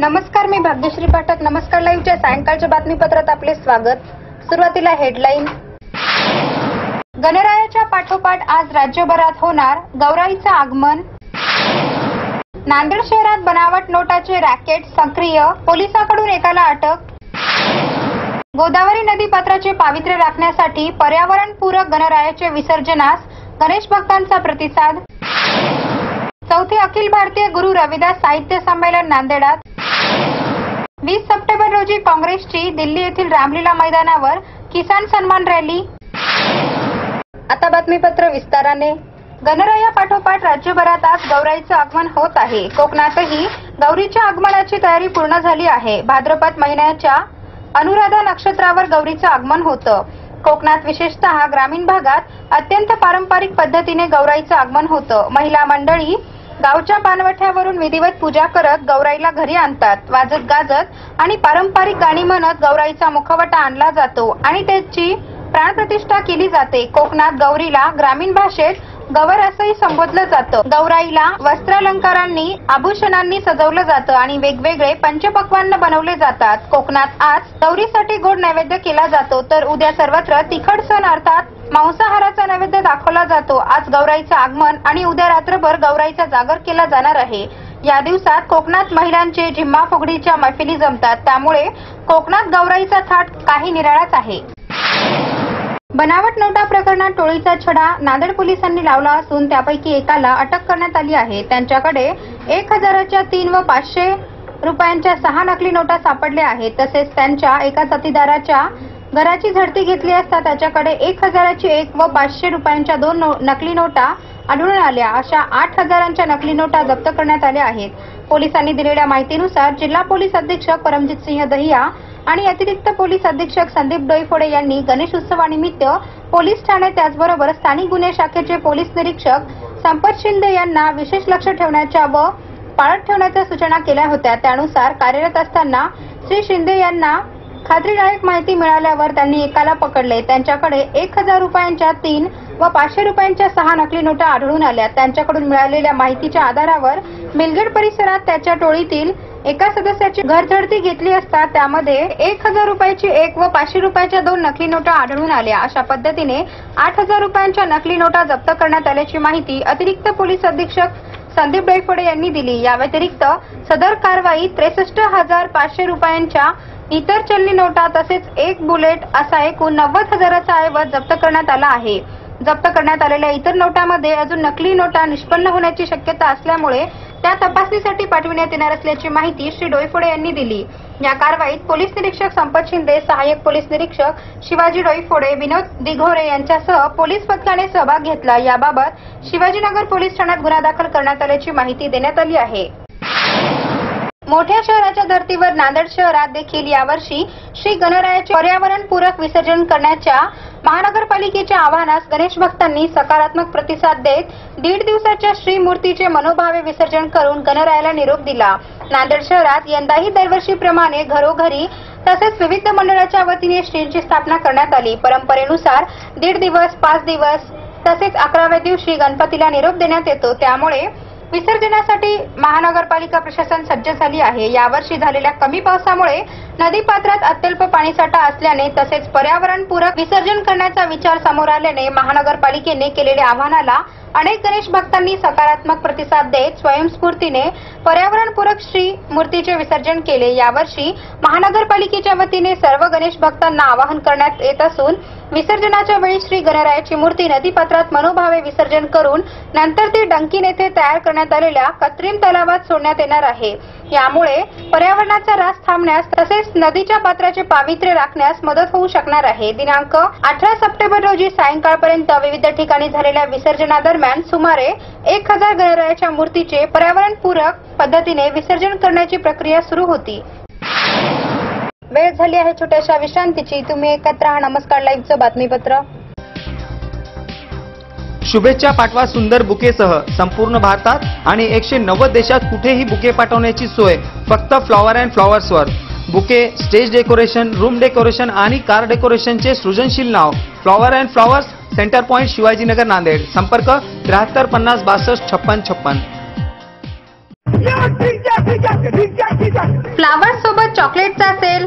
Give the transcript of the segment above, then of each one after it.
नमस्कार मी भाग्यश्री पाठक. नमस्कार लाईव्हच्या सायंकाळच्या बातमीपत्रात आपले स्वागत. सुरुवातीला हेडलाईन. गणरायाच्या पाठोपाठ आज राज्यभरात होणार गौराईचं आगमन. नांदेड शहरात बनावट नोटाचे रॅकेट सक्रिय. पोलिसांकडून एकाला अटक. गोदावरी नदी पात्राचे पावित्र्य राखण्यासाठी पर्यावरणपूरक गणरायाचे विसर्जनास गणेश भक्तांचा प्रतिसाद. चौथे अखिल भारतीय गुरु रविदास साहित्य संमेलन नांदेडात. वीस सप्टेंबर रोजी काँग्रेसची दिल्ली येथील रामलीला मैदानावर किसान सन्मान रॅली. आता बातमीपत्र विस्ताराने. गणराया पाठोपाठ राज्यभरात आज गौराईचं आगमन होत आहे. कोकणातही गौरीच्या आगमनाची तयारी पूर्ण झाली आहे. भाद्रपद महिन्याच्या अनुराधा नक्षत्रावर गौरीचं आगमन होतं. कोकणात विशेषतः ग्रामीण भागात अत्यंत पारंपरिक पद्धतीने गौराईचं आगमन होतं. महिला मंडळी गावच्या पानवठ्यावरून विधिवत पूजा करत गौराईला घरी आणतात. वाजत गाजत आणि पारंपरिक गाणी म्हणत गौराईचा मुखवटा आणला जातो. आणि त्याची प्राणप्रतिष्ठा केली जाते. कोकणात गौरीला ग्रामीण भाषेत गवर असंही संबोधलं जातं. गौराईला वस्त्रालंकारांनी आभूषणांनी सजवलं जातं आणि वेगवेगळे पंचपक्वान्न बनवले जातात. कोकणात आज गौरीसाठी गोड नैवेद्य केला जातो तर उद्या सर्वत्र तिखट सण अर्थात मांसाहाराचा नैवेद्य दाखवला जातो. आज गौराईचं आगमन आणि उद्या रात्रभर गौराईचा जागर केला जाणार आहे. या दिवसात कोकणात महिलांचे झिम्मा फुगडीच्या मैफिली जमतात. त्यामुळे कोकणात गौराईचा थाट काही निराळाच आहे. बनावट नोटा प्रकरणात टोळीचा छडा नांदेड पोलिसांनी लावला असून त्यापैकी एकाला अटक करण्यात आली आहे. त्यांच्याकडे एक हजाराच्या तीन व पाचशे रुपयांच्या सहा नकली नोटा सापडल्या आहेत. तसेच त्यांच्या एका साथीदाराच्या घराची झडती घेतली असता त्याच्याकडे एक हजाराची एक व पाचशे रुपयांच्या दोन नो- नकली नोटा आढळून आल्या. अशा आठ हजारांच्या नकली नोटा जप्त करण्यात आल्या आहेत. पोलिसांनी दिलेल्या माहितीनुसार जिल्हा पोलीस अधीक्षक परमजित सिंह दहिया आणि अतिरिक्त पोलीस अधीक्षक संदीप डोईफोडे यांनी गणेश उत्सवानिमित्त पोलीस ठाणे त्याचबरोबर स्थानिक गुन्हे शाखेचे पोलीस निरीक्षक संपत शिंदे यांना विशेष लक्ष ठेवण्याच्या व पाळत ठेवण्याच्या सूचना केल्या होत्या. त्यानुसार कार्यरत असताना श्री शिंदे यांना खात्रीदायक माहिती मिळाल्यावर त्यांनी एकाला पकडले. त्यांच्याकडे एक हजार रुपयांच्या तीन व पाचशे रुपयांच्या सहा नकली नोटा आढळून आल्या. त्यांच्याकडून मिळालेल्या माहितीच्या आधारावर मेलगड परिसरात त्याच्या टोळीतील एका सदस्याची घरझडती घेतली असता त्यामध्ये एक हजार रुपयाची एक व पाचशे रुपयाच्या दोन नकली नोटा आढळून आल्या. अशा पद्धतीने आठ हजार रुपयांच्या नकली नोटा जप्त करण्यात आल्याची माहिती अतिरिक्त पोलीस अधीक्षक संदीप डोईफोडे यांनी दिली. या व्यतिरिक्त सदर कारवाई त्रेसष्ट हजार पाचशे रुपयांच्या इतर चलनी नोटा तसेच एक बुलेट असा एकूण नव्वद हजाराचा ऐवज जप्त करण्यात आला आहे. जप्त करण्यात आलेल्या इतर नोटामध्ये अजून नकली नोटा निष्पन्न होण्याची शक्यता असल्यामुळे त्या तपासणीसाठी पाठविण्यात येणार असल्याची माहिती श्री डोईफोडे यांनी दिली. या कारवाईत पोलीस निरीक्षक संपत शिंदे सहाय्यक पोलीस निरीक्षक शिवाजी डोईफोडे विनोद दिघोरे यांच्यासह पोलीस पथकाने सहभाग घेतला. याबाबत शिवाजीनगर पोलीस ठाण्यात गुन्हा दाखल करण्यात आल्याची माहिती देण्यात आली आहे. मोठ्या शहराच्या धर्तीवर नांदेड शहरात देखील यावर्षी श्री गणरायाचे पर्यावरणपूरक विसर्जन करण्याच्या महानगरपालिकेच्या आवाहनास गणेश भक्तांनी सकारात्मक प्रतिसाद देत दीड दिवसाच्या श्री मूर्तीचे मनोभावे विसर्जन करून गणरायाला निरोप दिला. नांदेड शहरात यंदाही दरवर्षीप्रमाणे घरोघरी तसेच विविध मंडळाच्या वतीने श्रींची स्थापना करण्यात आली. परंपरेनुसार दीड दिवस पाच दिवस तसेच अकराव्या दिवशी गणपतीला निरोप देण्यात येतो. त्यामुळे विसर्जनासाठी महानगरपालिका प्रशासन सज्ज झाली आहे. यावर्षी झालेल्या कमी पावसामुळे नदीपात्रात अत्यल्प पाणीसाठा असल्याने तसेच पर्यावरणपूरक विसर्जन करण्याचा विचार समोर आल्याने महानगरपालिकेने केलेल्या आव्हानाला अनेक गणेश भक्तांनी सकारात्मक प्रतिसाद देत स्वयंस्फूर्तीने पर्यावरणपूरक श्री मूर्तीचे विसर्जन केले. यावर्षी महानगरपालिकेच्या वतीने सर्व गणेश भक्तांना आवाहन करण्यात येत असून विसर्जनाच्या वेळी श्री गणरायाची मूर्ती नदीपात्रात मनोभावे विसर्जन करून नंतर ती डंकीन येथे तयार करण्यात आलेल्या कृत्रिम तलावात सोडण्यात येणार आहे. यामुळे पर्यावरणाचा रास थांबण्यास तसेच नदीच्या पात्राचे पावित्र्य राखण्यास मदत होऊ शकणार आहे. दिनांक अठरा सप्टेंबर रोजी सायंकाळपर्यंत विविध ठिकाणी झालेल्या विसर्जनादरम्यान दरम्यान सुमारे एक हजार गणरायाच्या मूर्तीचे पर्यावरणपूरक पद्धतीने विसर्जन करण्याची प्रक्रिया सुरू होती. वेळ झाली आहे छोट्याशा विश्रांतीची. तुम्ही एकत्र आहात नमस्कार. लाईव्हचं बातमीपत्र. शुभेच्छा पाठवा सुंदर बुकेसह. संपूर्ण भारतात आणि एकशे नव्वद देशात कुठेही बुके पाठवण्याची सोय. फक्त flower and फ्लॉवर्सवर. Bouquet stage decoration room decoration आणि कार डेकोरेशनचे सृजनशील नाव. Flower and flowers centre point Shivajinagar Nanded. संपर्क त्र्याहत्तर पन्नास बासष्ट छप्पन छप्पन. फ्लावर सोबत चॉकलेटचा sale.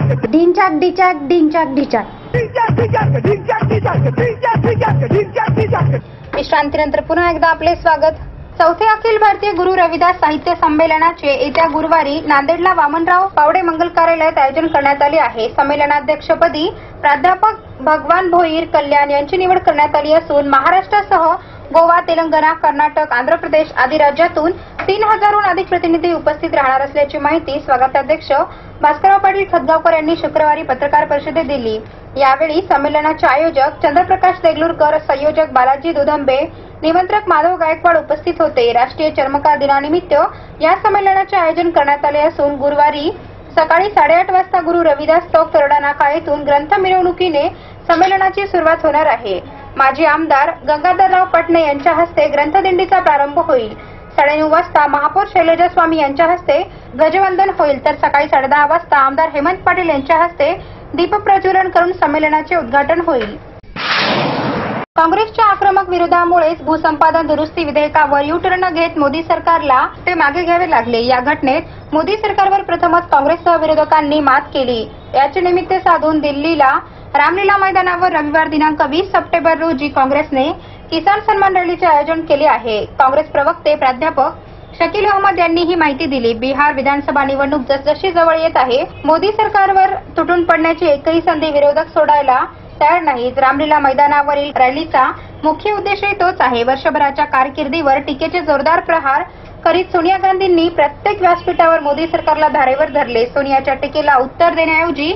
डिंचाक डिचाक डिंचाक डिचाक विश्रांतीनंतर पुन्हा एकदा आपले स्वागत. चौथे अखिल भारतीय गुरु रविदास साहित्य संमेलनाचे येत्या गुरुवारी नांदेडला वामनराव पावडे मंगल कार्यालयात आयोजन करण्यात आले आहे. संमेलनाध्यक्षपदी प्राध्यापक भगवान भोईर कल्याण यांची निवड करण्यात आली असून महाराष्ट्रासह गोवा तेलंगणा कर्नाटक आंध्र प्रदेश आदी राज्यातून तीन हजारहून अधिक प्रतिनिधी उपस्थित राहणार असल्याची माहिती स्वागताध्यक्ष भास्करराव पाटील खतगावकर यांनी शुक्रवारी पत्रकार परिषदेत दिली. यावेळी संमेलनाचे आयोजक चंद्रप्रकाश देगलूरकर संयोजक बालाजी दुधंबे निमंत्रक माधव गायकवाड उपस्थित होते. राष्ट्रीय चर्मकार दिनानिमित्त या संमेलनाचे आयोजन करण्यात आले असून गुरुवारी सकाळी साडेआठ वाजता गुरु रविदास चौक तरोडा नाका येथून ग्रंथ मिरवणुकीने संमेलनाची सुरुवात होणार आहे. माजी आमदार गंगाधरराव पटणे यांच्या हस्ते ग्रंथदिंडीचा प्रारंभ होईल. साडेनऊ वाजता महापौर शैलजा स्वामी यांच्या हस्ते ध्वजवंदन होईल. तर सकाळी साडेदहा वाजता आमदार हेमंत पाटील यांच्या हस्ते दीपप्रज्वलन करून संमेलनाचे उद्घाटन होईल. काँग्रेसच्या आक्रमक विरोधामुळेच भूसंपादन दुरुस्ती विधेयकावर युटर्न घेत मोदी सरकारला ते मागे घ्यावे लागले. या घटनेत मोदी सरकारवर प्रथमच काँग्रेससह विरोधकांनी मात केली. याचे निमित्त साधून दिल्लीला रामलीला मैदानावर रविवार दिनांक वीस सप्टेंबर रोजी काँग्रेसने किसान सन्मान रॅलीचे आयोजन केले आहे. काँग्रेस प्रवक्ते प्राध्यापक शकील अहमद यांनी ही माहिती दिली. बिहार विधानसभा निवडणूक जसजशी जवळ येत आहे मोदी सरकारवर तुटून पडण्याची एकही संधी विरोधक सोडायला तयार नाहीत. रामलीला मैदानावरील रॅलीचा मुख्य उद्देशही तोच आहे. वर्षभराच्या कारकिर्दीवर टीकेचे जोरदार प्रहार करीत सोनिया गांधींनी प्रत्येक व्यासपीठावर मोदी सरकारला धारेवर धरले. सोनियाच्या टीकेला उत्तर देण्याऐवजी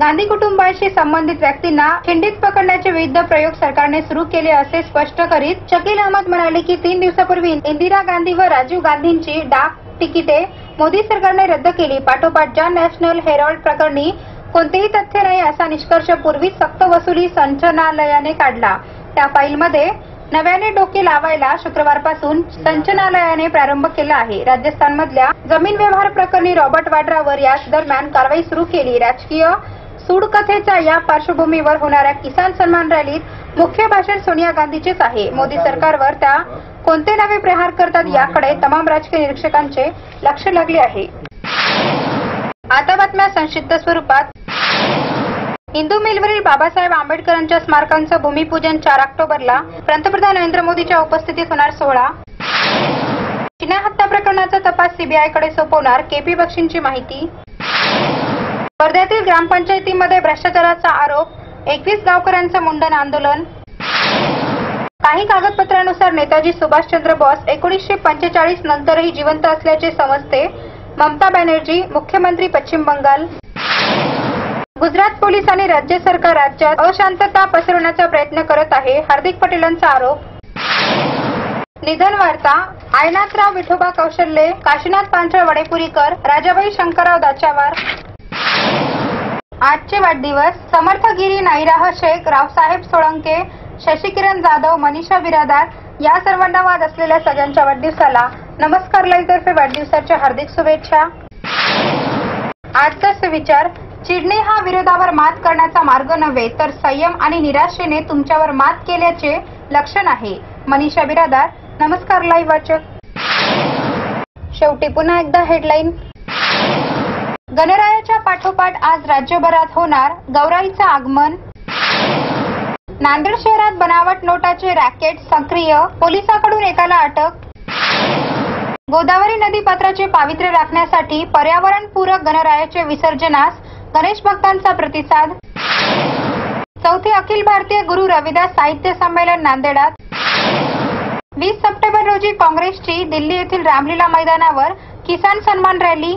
गांधी कुटुंबाशी संबंधित व्यक्तींना खिंडीत पकडण्याचे विविध प्रयोग सरकारने सुरू केले असे स्पष्ट करीत शकील अहमद म्हणाले की तीन दिवसापूर्वी इंदिरा गांधी व राजीव गांधींची डाक तिकिटे मोदी सरकारने रद्द केली. पाठोपाठ ज्या नॅशनल हेरॉल्ड प्रकरणी कोणतेही तथ्य नाही असा निष्कर्ष पूर्वी सक्त वसुली संचनालयाने काढला. त्या फाईलमध्ये नव्याने डोके लावायला शुक्रवारपासून संचनालयाने प्रारंभ केला आहे. राजस्थानमधल्या जमीन व्यवहार प्रकरणी रॉबर्ट वाड्रावर याच दरम्यान कारवाई सुरू केली. राजकीय सूडकथेच्या या पार्श्वभूमीवर होणाऱ्या किसान सन्मान रॅलीत मुख्य भाषण सोनिया गांधीचेच आहे. मोदी सरकारवर त्या कोणते नवे प्रहार करतात याकडे तमाम राजकीय निरीक्षकांचे लक्ष लागले आहे. आता बातम्या संक्षिप्त स्वरूपात. हिंदू मिलवरील बाबासाहेब आंबेडकरांच्या स्मारकांचं भूमिपूजन चार ऑक्टोबरला पंतप्रधान नरेंद्र मोदीच्या उपस्थितीत होणार सोहळा. चिना हत्या प्रकरणाचा तपास सीबीआयकडे सोपवणार केपी बक्षींची माहिती. वर्ध्यातील ग्रामपंचायतीमध्ये भ्रष्टाचाराचा आरोप एकवीस गावकऱ्यांचं मुंडन आंदोलन. काही कागदपत्रानुसार नेताजी सुभाषचंद्र बोस एकोणीसशे पंचेचाळीस नंतरही जिवंत असल्याचे समजते. ममता बॅनर्जी मुख्यमंत्री पश्चिम बंगाल. गुजरात पोलीस आणि राज्य सरकार राज्यात अशांतता पसरवण्याचा प्रयत्न करत आहे हार्दिक पटेलांचा आरोप. निधन वार्ता आयनाथराव विठोबा कौशल्ये काशीनाथ पांढरा वडेपुरीकर राजाबाई शंकरराव दाचावार. आजचे वाढदिवस समर्थगिरी नाईराह शेख रावसाहेब सोळंके शशिकिरण जाधव मनीषा बिरादार या सर्वांना वाद असलेल्या सगळ्यांच्या वाढदिवसाला नमस्कार लाईतर्फे वाढदिवसाच्या हार्दिक शुभेच्छा. आजचा सुविचार चिडणे हा विरोधावर मात करण्याचा मार्ग नव्हे तर संयम आणि निराशेने तुमच्यावर मात केल्याचे लक्षण आहे. मनीषा बिरादार नमस्कार लाईव्ह वाचक. शेवटी पुन्हा एकदा हेडलाईन गणरायाच्या पाठोपाठ आज राज्यभरात होणार गौराईचं आगमन. नांदेड शहरात बनावट नोटाचे रॅकेट सक्रिय पोलिसांकडून एकाला अटक. गोदावरी नदी पात्राचे पावित्र्य राखण्यासाठी पर्यावरणपूरक गणरायाचे विसर्जनास गणेश भक्तांचा प्रतिसाद. चौथे अखिल भारतीय गुरु रविदास साहित्य संमेलन नांदेडात. वीस सप्टेंबर रोजी काँग्रेसची दिल्ली येथील रामलीला मैदानावर किसान सन्मान रॅली.